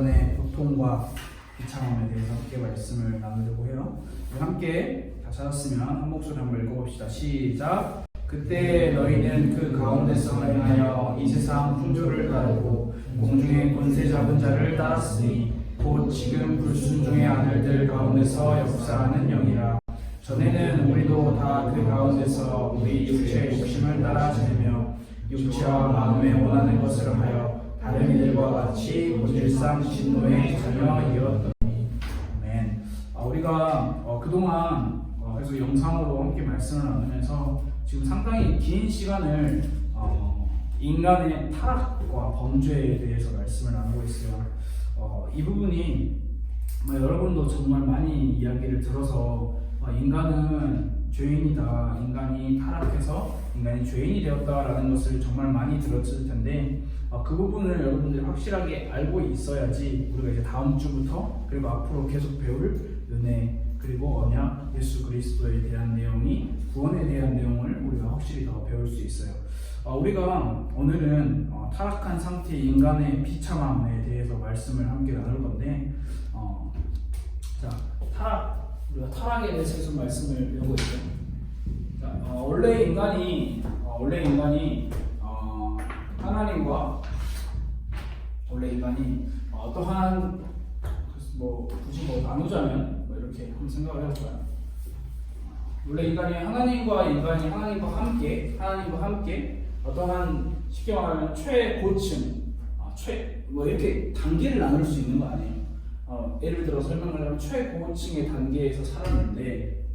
인간의 고통과 비참함에 대해서 함께 말씀을 나누려고 해요. 함께 다 찾았으면 한 목소리 한번 읽어봅시다. 시작. 그때 너희는 그 가운데서 행하여 이 세상 풍조를 따르고 공중의 권세 잡은 자를 따랐으니 곧 지금 불순종의 아들들 가운데서 역사하는 영이라. 전에는 우리도 다 그 가운데서 우리 육체의 욕심을 따라 지내며 육체와 마음에 원하는 것을 하여 다른 이들과 같이 본질상 진노의 자녀이었더니 아멘. 아, 우리가 어, 그동안 어, 그래서 영상으로 함께 말씀을 나누면서 지금 상당히 긴 시간을 어, 인간의 타락과 범죄에 대해서 말씀을 나누고 있어요. 어, 이 부분이 뭐 여러분도 정말 많이 이야기를 들어서 어, 인간은 죄인이다, 인간이 타락해서 인간이 죄인이 되었다라는 것을 정말 많이 들었을 텐데 어, 그 부분을 여러분들이 확실하게 알고 있어야지 우리가 이제 다음 주부터 그리고 앞으로 계속 배울 은혜 그리고 언약 예수 그리스도에 대한 내용이 구원에 대한 내용을 우리가 확실히 더 배울 수 있어요. 어, 우리가 오늘은 어, 타락한 상태의 인간의 비참함에 대해서 말씀을 함께 나눌 건데 어, 자 타락 우리가 타락에 대해서 말씀을 배우고 있죠. 자, 어, 원래 인간이 어, 원래 인간이 어, 하나님과 원래 인간이 어, 어떠한 뭐 굳이 뭐 나누자면 뭐 이렇게 한번 생각을 해볼까요? 원래 인간이 하나님과 인간이 하나님과 함께 하나님과 함께 어떠한 쉽게 말하면 최고층 아, 최뭐 이렇게 단계를 나눌 수 있는 거 아니에요? 어, 예를 들어 설명을 하면 최고층의 단계에서 살았는데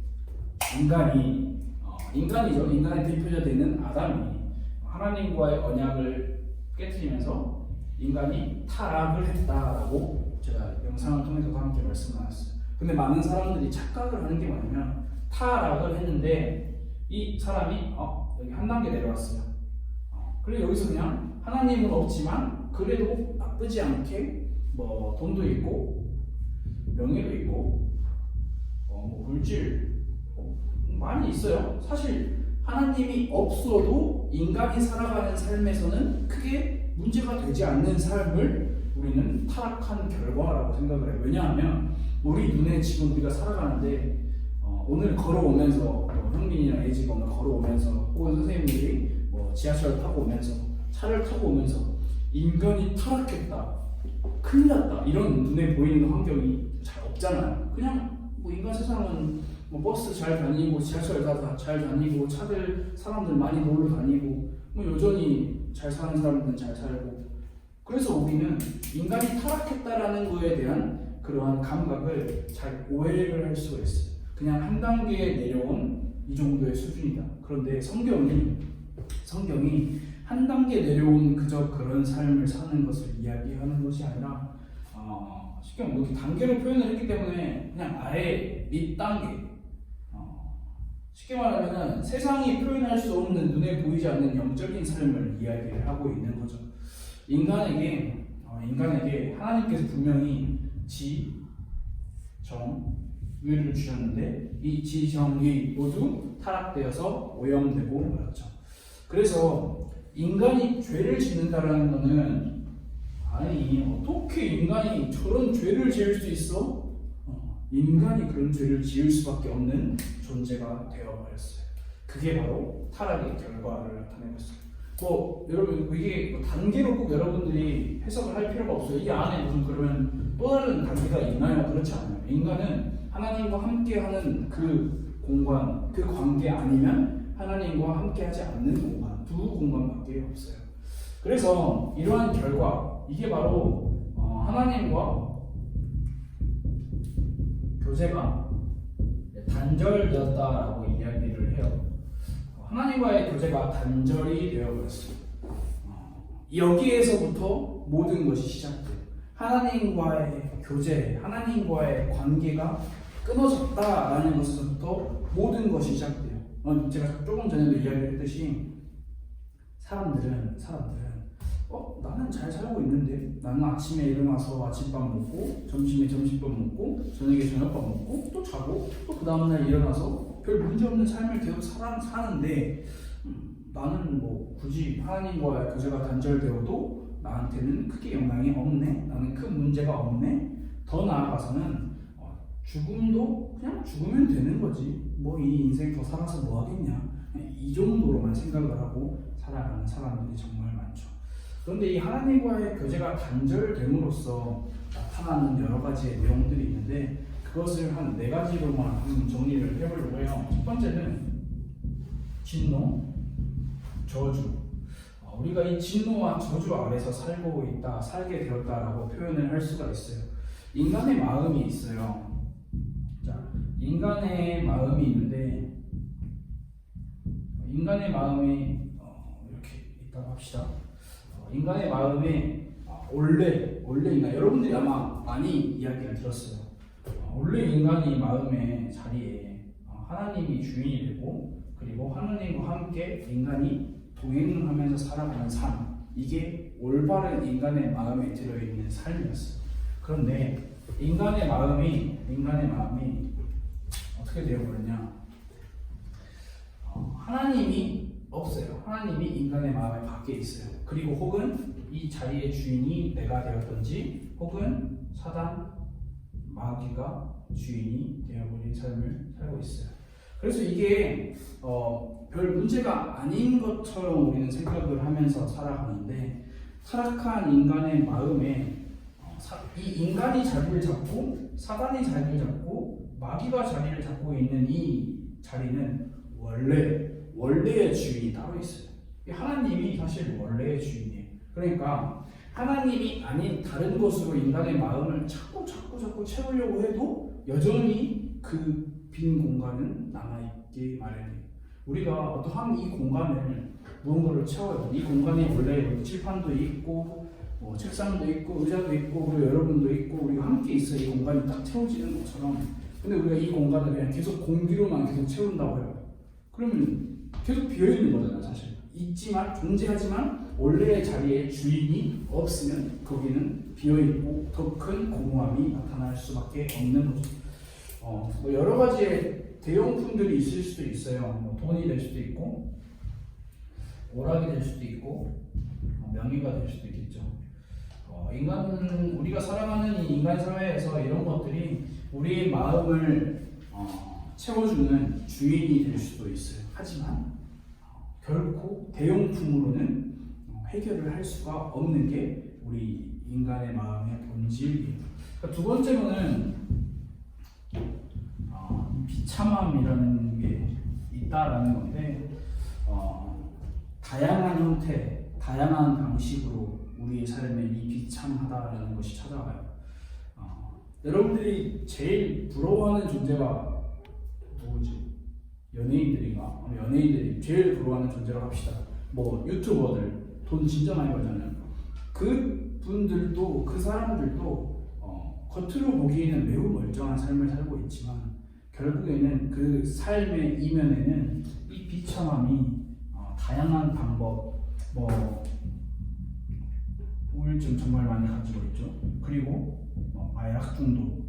인간이 어, 인간이죠 인간의 대표자 되는 아담이 하나님과의 언약을 깨뜨리면서 인간이 타락을 했다라고 제가 영상을 통해서도 함께 말씀 나눴어요. 근데 많은 사람들이 착각을 하는 게 뭐냐면 타락을 했는데 이 사람이 어, 여기 한 단계 내려왔어요. 어, 그리고 여기서 그냥 하나님은 없지만 그래도 나쁘지 않게 뭐 돈도 있고 명예도 있고 어, 뭐 물질 어, 많이 있어요. 사실 하나님이 없어도 인간이 살아가는 삶에서는 크게 문제가 되지 않는 삶을 우리는 타락한 결과라고 생각을 해요. 왜냐하면 우리 눈에 지금 우리가 살아가는데 어, 오늘 걸어오면서 뭐 형민이나 애지가 걸어오면서 혹은 선생님들이 뭐 지하철 타고 오면서 차를 타고 오면서 인간이 타락했다, 큰일 났다 이런 눈에 보이는 환경이 잘 없잖아요. 그냥 뭐 인간 세상은 뭐 버스 잘 다니고 지하철 다잘 다니고 차들 사람들 많이 놀러 다니고 뭐 여전히 잘 사는 사람들은 잘 살고 그래서 우리는 인간이 타락했다라는 거에 대한 그러한 감각을 잘 오해를 할 수가 있어요. 그냥 한 단계 내려온 이 정도의 수준이다. 그런데 성경이 성경이 한 단계 내려온 그저 그런 삶을 사는 것을 이야기하는 것이 아니라 어, 쉽게 이렇게 단계로 표현을 했기 때문에 그냥 아예 밑 단계 어, 쉽게 말하면 세상이 표현할 수 없는 눈에 보이지 않는 영적인 삶을 이야기를 하고 있는 거죠. 인간에게 어, 인간에게 하나님께서 분명히 지, 정, 의를 주셨는데 이 지, 정, 의 모두 타락되어서 오염되고 말았죠. 그래서 인간이 죄를 짓는다라는 것은 아니 어떻게 인간이 저런 죄를 지을 수 있어? 어, 인간이 그런 죄를 지을 수밖에 없는 존재가 되어버렸어요. 그게 바로 타락의 결과를 나타내고 있어요. 뭐 여러분 이게 뭐 단계로 꼭 여러분들이 해석을 할 필요가 없어요. 이 안에 무슨 그러면 또 다른 단계가 있나요? 그렇지 않아요. 인간은 하나님과 함께하는 그 공간, 그 관계 아니면 하나님과 함께하지 않는 공간, 두 공간밖에 없어요. 그래서 이러한 결과, 이게 바로 어, 하나님과 교제가 단절되었다라고 이야기를 해요. 하나님과의 교제가 단절이 되어버렸어요. 어, 여기에서부터 모든 것이 시작돼요. 하나님과의 교제, 하나님과의 관계가 끊어졌다라는 것에서부터 모든 것이 시작돼요. 어, 제가 조금 전에도 이야기했듯이 사람들은 사람들은 어 나는 잘 살고 있는데 나는 아침에 일어나서 아침밥 먹고 점심에 점심밥 먹고 저녁에 저녁밥 먹고 또 자고 또 그 다음날 일어나서 별 문제 없는 삶을 계속 살아, 사는데 음, 나는 뭐 굳이 하나님과의 교제가 단절되어도 나한테는 크게 영향이 없네. 나는 큰 문제가 없네. 더 나아가서는 어, 죽음도 그냥 죽으면 되는 거지. 뭐 이 인생 더 살아서 뭐 하겠냐. 이 정도로만 생각을 하고 살아가는 사람들이 정말 많죠. 그런데 이 하나님과의 교제가 단절됨으로써 나타나는 여러 가지의 내용들이 있는데 그것을 한 네 가지로만 정리를 해보려고 해요. 첫 번째는 진노, 저주. 어, 우리가 이 진노와 저주 아래서 살고 있다, 살게 되었다라고 표현을 할 수가 있어요. 인간의 마음이 있어요. 자, 인간의 마음이 있는데 인간의 마음이 어, 이렇게 있다고 합시다. 어, 인간의 마음에 아, 원래 원래 인간 여러분들이 아마 많이 이야기를 들었어요. 어, 원래 인간이 마음의 자리에 어, 하나님이 주인이 되고 그리고 하나님과 함께 인간이 동행하면서 살아가는 삶 이게 올바른 인간의 마음에 들어있는 삶이었어요. 그런데 인간의 마음이 인간의 마음이 어떻게 되어버렸냐? 어, 하나님이 없어요. 하나님이 인간의 마음에 밖에 있어요. 그리고 혹은 이 자리의 주인이 내가 되었던지 혹은 사단 마귀가 주인이 되어버린 삶을 살고 있어요. 그래서 이게 어, 별 문제가 아닌 것처럼 우리는 생각을 하면서 살아가는데 타락한 인간의 마음에 어, 사- 이 인간이 자리를 잡고 사단이 자리를 잡고 마귀가 자리를 잡고 있는 이 자리는 원래 원래의 주인이 따로 있어요. 이 하나님이 사실 원래의 주인이에요. 그러니까 하나님이 아닌 다른 것으로 인간의 마음을 자꾸 자꾸 자꾸 채우려고 해도 여전히 그 빈 공간은 남아있기 마련이에요. 우리가 어떠한 이 공간을 무언가를 채워요. 이 공간에 원래 뭐 칠판도 있고 뭐 책상도 있고 의자도 있고 그리고 여러분도 있고 우리가 함께 있어 이 공간이 딱 채워지는 것처럼 근데 우리가 이 공간을 그냥 계속 공기로만 계속 채운다고 해요. 그러면 계속 비어 있는 거잖아 사실. 있지만 존재하지만 원래의 자리에 주인이 없으면 거기는 비어 있고 더 큰 공허함이 나타날 수밖에 없는 거죠. 어, 뭐 여러 가지의 대용품들이 있을 수도 있어요. 뭐 돈이 될 수도 있고 오락이 될 수도 있고 어, 명예가 될 수도 있겠죠. 어, 인간 우리가 살아가는 이 인간 사회에서 이런 것들이 우리의 마음을 어, 채워주는 주인이 될 수도 있어요. 하지만 어, 결코 대용품으로는 어, 해결을 할 수가 없는 게 우리 인간의 마음의 본질이에요. 그러니까 두 번째로는 어, 비참함이라는 게 있다라는 건데 어, 다양한 형태, 다양한 방식으로 우리의 삶에 이 비참하다라는 것이 찾아와요. 어, 여러분들이 제일 부러워하는 존재가? 연예인들인가? 어, 연예인들이 제일 부러워하는 존재라고 합시다. 뭐 유튜버들 돈 진짜 많이 벌잖아요. 그 분들도 그 사람들도 어, 겉으로 보기에는 매우 멀쩡한 삶을 살고 있지만 결국에는 그 삶의 이면에는 이 비참함이 어, 다양한 방법, 뭐 우울증 정말 많이 가지고 있죠. 그리고 뭐 마약 중독,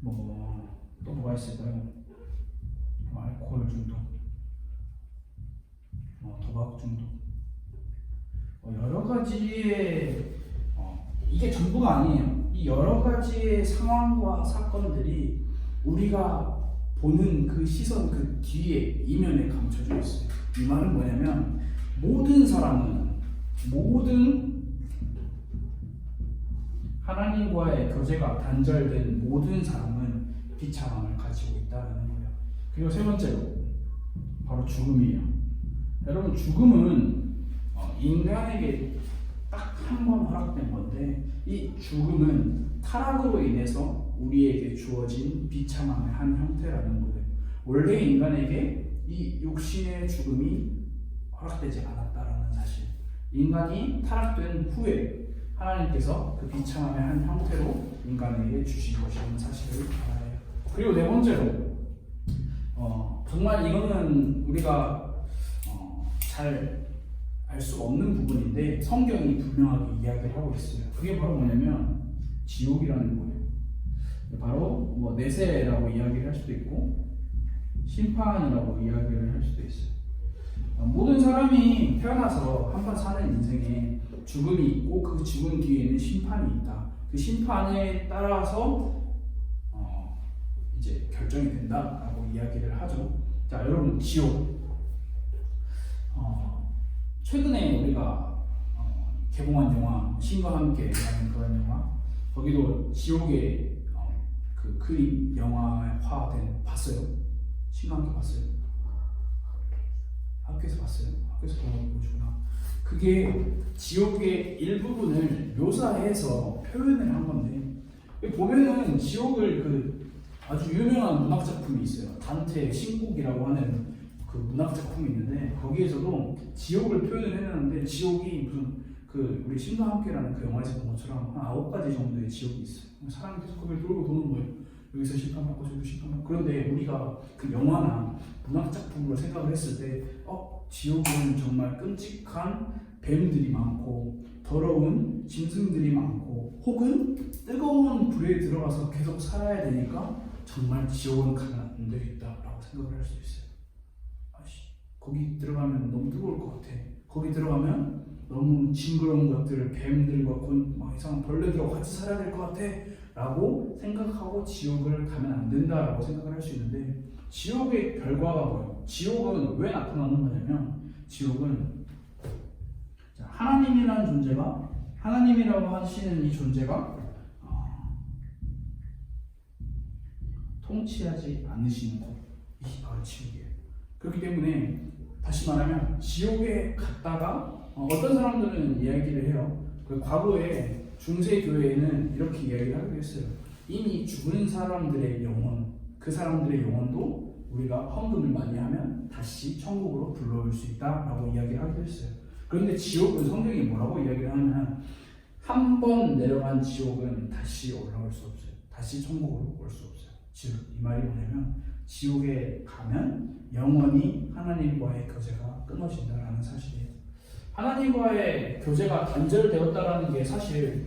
뭐 또 뭐가 있을까요? 뭐 알코올 중독, 뭐 도박 중독, 뭐 여러 가지의 어, 이게 전부가 아니에요. 이 여러 가지의 상황과 사건들이 우리가 보는 그 시선 그 뒤에 이면에 감춰져 있어요. 이 말은 뭐냐면 모든 사람은 모든 하나님과의 교제가 단절된 모든 사람은 비참함을 가지고 거예요. 그리고 세 번째로 바로 죽음이에요. 여러분 죽음은 어, 인간에게 딱 한 번 허락된 건데 이 죽음은 타락으로 인해서 우리에게 주어진 비참함의 한 형태라는 거예요. 원래 인간에게 이 육신의 죽음이 허락되지 않았다라는 사실. 인간이 타락된 후에 하나님께서 그 비참함의 한 형태로 인간에게 주신 것이라는 사실을 알아야 해요. 그리고 네 번째로 어, 정말 이거는 우리가 어, 잘 알 수가 없는 부분인데 성경이 분명하게 이야기를 하고 있어요. 그게 바로 뭐냐면 지옥이라는 거예요. 바로 뭐 내세라고 이야기를 할 수도 있고 심판이라고 이야기를 할 수도 있어요. 어, 모든 사람이 태어나서 한 번 사는 인생에 죽음이 있고 그 죽음 뒤에는 심판이 있다. 그 심판에 따라서 어, 이제 결정이 된다라고 이야기를 하죠. 자, 여러분 지옥. 어, 최근에 우리가 어, 개봉한 영화 신과 함께라는 그런 영화 거기도 지옥의 어, 그 그림 영화화된 봤어요? 신과 함께 봤어요? 학교에서 봤어요? 학교에서 본 보시구나. 그게 지옥의 일부분을 묘사해서 표현을 한 건데 보면은 지옥을 그 아주 유명한 문학 작품이 있어요. 단테의 신곡이라고 하는 그 문학 작품이 있는데 거기에서도 지옥을 표현을 해놨는데 지옥이 무슨 그 우리 신과 함께라는 그 영화에서 본 것처럼 한 아홉 가지 정도의 지옥이 있어요. 사람이 계속 거기를 돌고 도는 거예요. 여기서 심판받고 저기서 심판받고 그런데 우리가 그 영화나 문학 작품으로 생각을 했을 때 어, 지옥은 정말 끔찍한 뱀들이 많고 더러운 짐승들이 많고 혹은 뜨거운 불에 들어가서 계속 살아야 되니까 정말 지옥은 가면 안 되겠다라고 생각을 할 수 있어요. 아씨 거기 들어가면 너무 뜨거울 것 같아. 거기 들어가면 너무 징그러운 것들, 뱀들과 곤, 막 이상한 벌레들하고 같이 살아야 될 것 같아. 라고 생각하고 지옥을 가면 안 된다라고 생각을 할 수 있는데 지옥의 결과가 뭐예요? 지옥은 왜 나타나는 거냐면 지옥은 자, 하나님이라는 존재가 하나님이라고 하시는 이 존재가 통치하지 않으시는 곳이 바로 지옥이에요. 그렇기 때문에 다시 말하면 지옥에 갔다가 어, 어떤 사람들은 이야기를 해요. 그 과거에 중세 교회에는 이렇게 이야기를 하기도 했어요. 이미 죽은 사람들의 영혼, 그 사람들의 영혼도 우리가 헌금을 많이 하면 다시 천국으로 불러올 수 있다라고 이야기를 하기도 했어요. 그런데 지옥은 성경이 뭐라고 이야기를 하냐면 한 번 내려간 지옥은 다시 올라올 수 없어요. 다시 천국으로 올 수 없어요. 즉 이 말이 뭐냐면 지옥에 가면 영원히 하나님과의 교제가 끊어진다라는 사실이에요. 하나님과의 교제가 단절되었다라는 게 사실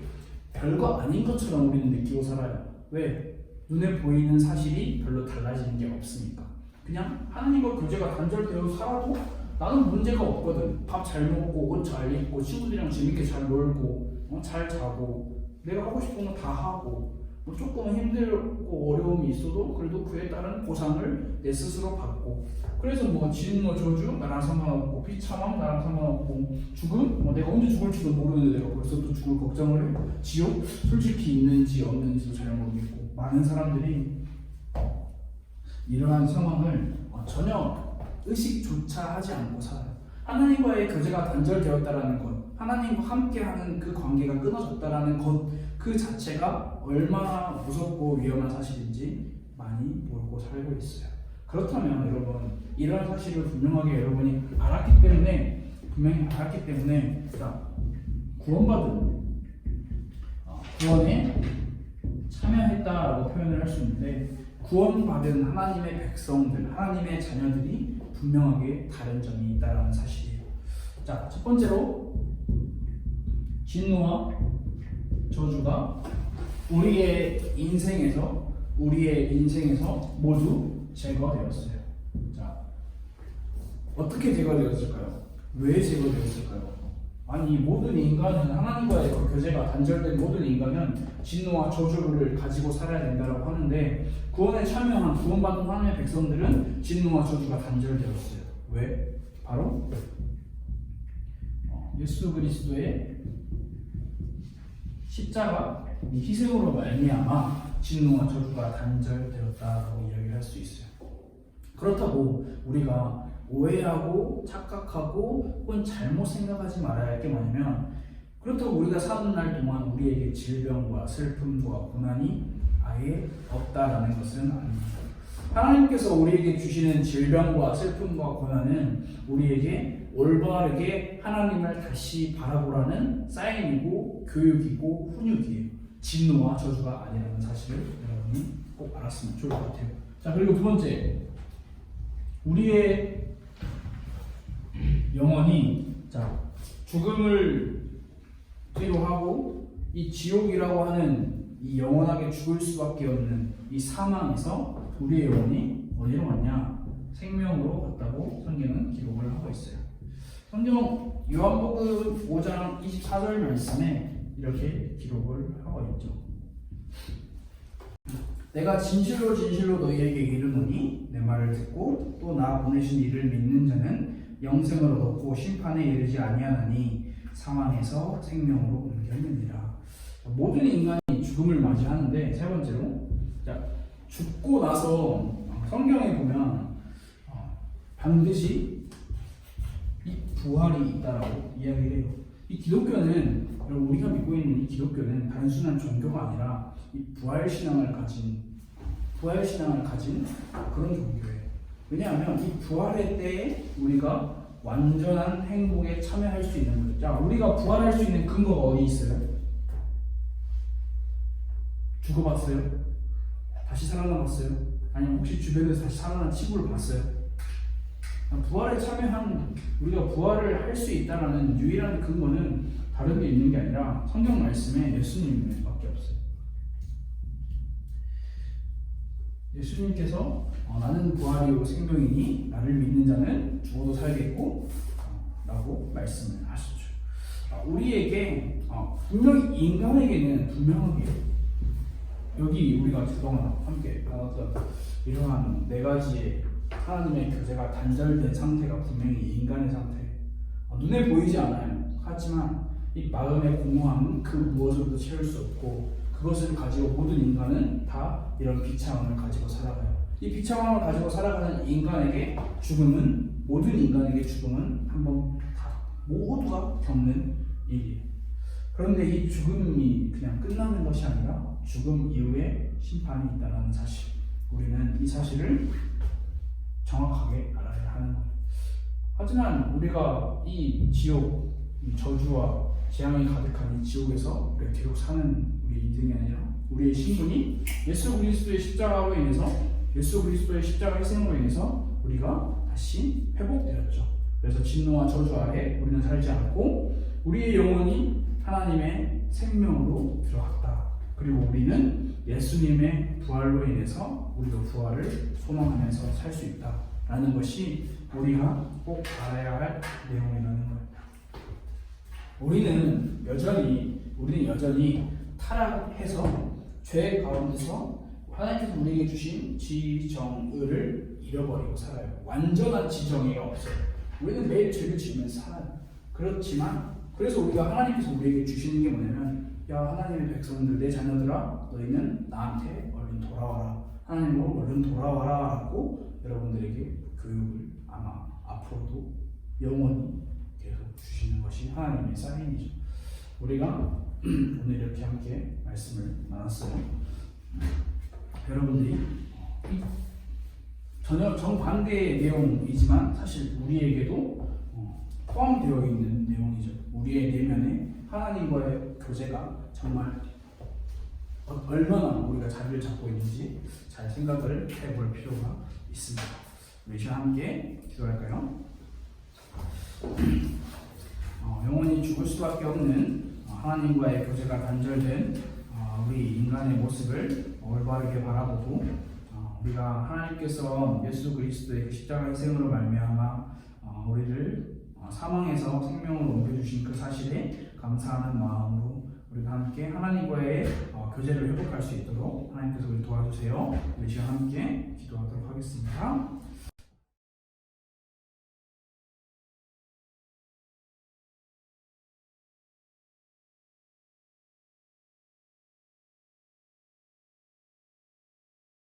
별거 아닌 것처럼 우리는 느끼고 살아요. 왜? 눈에 보이는 사실이 별로 달라지는 게 없으니까. 그냥 하나님과 교제가 단절되어 살아도 나는 문제가 없거든. 밥 잘 먹고 옷 잘 입고 친구들이랑 재밌게 잘 놀고 어, 잘 자고 내가 하고 싶은 거 다 하고 뭐 조금 힘들고 어려움이 있어도 그래도 그에 따른 보상을 내 스스로 받고 그래서 뭐 진노 저주 나랑 상관없고 비참함 나랑 상관없고 죽음? 뭐 내가 언제 죽을지도 모르는데 내가 벌써 또 죽을 걱정을 해. 지옥? 솔직히 있는지 없는지도 잘 모르겠고 많은 사람들이 이러한 상황을 어, 전혀 의식조차 하지 않고 살아요. 하나님과의 교제가 단절되었다라는 것 하나님과 함께하는 그 관계가 끊어졌다라는 것 그 자체가 얼마나 무섭고 위험한 사실인지 많이 모르고 살고 있어요. 그렇다면 여러분 이런 사실을 분명하게 여러분이 알았기 때문에 분명히 알았기 때문에 자, 구원받은 어, 구원에 참여했다라고 표현을 할 수 있는데 구원받은 하나님의 백성들, 하나님의 자녀들이 분명하게 다른 점이 있다라는 사실이에요. 자, 첫 번째로 진노와 저주가 우리의 인생에서 우리의 인생에서 모두 제거되었어요. 자, 어떻게 제거되었을까요? 왜 제거되었을까요? 아니 모든 인간은 하나님과의 그 교제가 단절된 모든 인간은 진노와 저주를 가지고 살아야 된다고 하는데 구원에 참여한 구원받은 하나님의 백성들은 진노와 저주가 단절되었어요. 왜? 바로 어, 예수 그리스도의 십자가 이 희생으로 말미암아 진노와 저주가 단절되었다라고 이야기를 할 수 있어요. 그렇다고 우리가 오해하고 착각하고 혹은 잘못 생각하지 말아야 할 게 뭐냐면 그렇다고 우리가 사는 날 동안 우리에게 질병과 슬픔과 고난이 아예 없다라는 것은 아닙니다. 하나님께서 우리에게 주시는 질병과 슬픔과 고난은 우리에게 올바르게 하나님을 다시 바라보라는 사인이고 교육이고 훈육이에요. 진노와 저주가 아니라는 사실을 여러분이 꼭 알았으면 좋을 것 같아요. 자 그리고 두 번째 우리의 영혼이 자 죽음을 뒤로 하고 이 지옥이라고 하는 이 영원하게 죽을 수밖에 없는 이 사망에서 우리의 영혼이 어디로 갔냐? 생명으로 갔다고 성경은 기록을 하고 있어요. 성경 요한복음 5장 24절 말씀에 이렇게 기록을 하고 있죠. 내가 진실로 진실로 너희에게 이르노니 내 말을 듣고 또 나 보내신 이를 믿는 자는 영생을 얻고 심판에 이르지 아니하나니 사망에서 생명으로 옮겼느니라. 모든 인간이 죽음을 맞이하는데 세 번째로 자, 죽고 나서 성경에 보면 어, 반드시 이 부활이 있다라고 이야기를 해요. 이 기독교는 여러분 우리가 믿고 있는 이 기독교는 단순한 종교가 아니라 이 부활 신앙을 가진 부활 신앙을 가진 그런 종교예요. 왜냐하면 이 부활의 때에 우리가 완전한 행복에 참여할 수 있는 거죠. 자, 우리가 부활할 수 있는 근거가 어디 있어요? 죽어봤어요? 다시 살아남았어요? 아니면 혹시 주변에서 다시 살아난 친구를 봤어요? 부활에 참여한 우리가 부활을 할 수 있다라는 유일한 근거는 다른 게 있는 게 아니라 성경 말씀에 예수님밖에 없어요. 예수님께서 어, 나는 부활이요 생명이니 나를 믿는 자는 죽어도 살겠고 어, 라고 말씀을 하셨죠. 아, 우리에게 어, 분명히 인간에게는 분명하게 여기 우리가 그동안 함께 받았던 이러한 네 가지의 하나님의 교제가 단절된 상태가 분명히 인간의 상태. 어, 눈에 보이지 않아요. 하지만 이 마음의 공허함은 그 무엇으로도 채울 수 없고 그것을 가지고 모든 인간은 다 이런 비참함을 가지고 살아가요. 이 비참함을 가지고 살아가는 인간에게 죽음은 모든 인간에게 죽음은 한번 다 모두가 겪는 일이에요. 그런데 이 죽음이 그냥 끝나는 것이 아니라 죽음 이후에 심판이 있다는 사실. 우리는 이 사실을 정확하게 알아야 하는 거예요. 하지만 우리가 이 지옥, 이 저주와 재앙이 가득한 이 지옥에서 우리가 계속 사는 우리 인생이 아니라 우리의 신분이 예수 그리스도의 십자가로 인해서 예수 그리스도의 십자가 희생으로 인해서 우리가 다시 회복되었죠. 그래서 진노와 저주 아래 우리는 살지 않고 우리의 영혼이 하나님의 생명으로 들어갔다. 그리고 우리는 예수님의 부활로 인해서 우리도 부활을 소망하면서 살 수 있다라는 것이 우리가 꼭 알아야 할 내용이라는 거예요. 우리는 여전히 우리는 여전히 타락해서 죄 가운데서 하나님께서 우리에게 주신 지정의를 잃어버리고 살아요. 완전한 지정의가 없어요. 우리는 매일 죄를 지으면서 살아요. 그렇지만 그래서 우리가 하나님께서 우리에게 주시는 게 뭐냐면 야 하나님의 백성들 내 자녀들아 너희는 나한테 얼른 돌아와라. 하나님으로 얼른 돌아와라 하고 여러분들에게 교육을 아마 앞으로도 영원히 계속 주시는 것이 하나님의 사인이죠. 우리가 오늘 이렇게 함께 말씀을 나눴어요. 여러분들이 이 전혀 정반대의 내용이지만 사실 우리에게도 어, 포함되어 있는 내용이죠. 우리의 내면에 하나님과의 교제가 정말 어- 얼마나 우리가 자리를 잡고 있는지 잘 생각을 해볼 필요가 있습니다. 우리 함께 기도할까요? 어, 영원히 죽을 수밖에 없는 어, 하나님과의 교제가 단절된 어, 우리 인간의 모습을 올바르게 바라보고 어, 우리가 하나님께서 예수 그리스도의 그 십자가 희생으로 말미암아 어, 우리를 어, 사망에서 생명으로 옮겨주신 그 사실에 감사하는 마음으로 우리가 함께 하나님과의 어, 교제를 회복할 수 있도록 하나님께서 우리 도와주세요. 우리 시간 함께 기도하도록 하겠습니다.